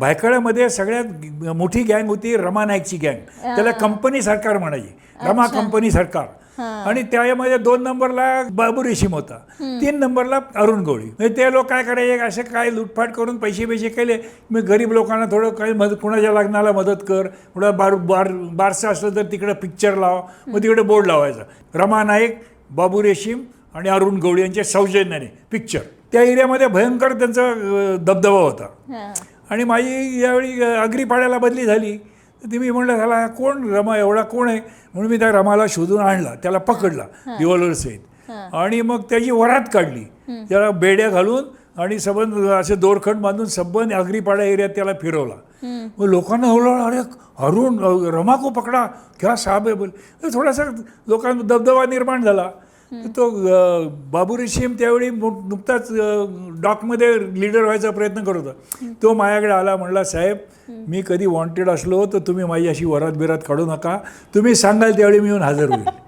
भायखळ्यामध्ये सगळ्यात मोठी गँग होती रमा नाईकची गँग. त्याला कंपनी सरकार म्हणायची. रमा कंपनी सरकार. आणि त्यामध्ये दोन नंबरला बाबू रेशीम होता तीन नंबरला अरुण गवळी म्हणजे ते लोक काय करायचे असे काय लुटफाट करून पैसे पैसे केले. मी गरीब लोकांना थोडं काही मदत कुणाच्या लग्नाला मदत कर. कुणा बार बार बारसं असलं तर तिकडे पिक्चर लाव. मग तिकडे बोर्ड लावायचा. रमा नाईक बाबू रेशीम आणि अरुण गवळी यांच्या सौजन्याने पिक्चर त्या एरियामध्ये भयंकर त्यांचा दबदबा होता. आणि माझी यावेळी अग्रीपाड्याला बदली झाली. तर ती मी म्हणलं झाला कोण रमा एवढा कोण आहे? म्हणून मी त्या रमाला शोधून आणला त्याला पकडला रिव्हॉल्वर सहित. आणि मग त्याची वरात काढली. त्याला बेड्या घालून आणि सबंध असे दोरखंड बांधून सबंध अग्रीपाडा एरियात त्याला फिरवला. मग लोकांना हळूहळू अरे अरुण अ, रमा को पकडा क्या साहेब बोल. थोडासा लोकांना दबदबा निर्माण झाला. तो बाबू रेशीम त्यावेळी नुकताच डॉकमध्ये लीडर व्हायचा प्रयत्न करत होता. तो माझ्याकडे आला म्हणला साहेब मी कधी वॉन्टेड असलो तर तुम्ही माझी अशी वरात बिरात काढू नका. तुम्ही सांगाल त्यावेळी मी येऊन हजर होईल.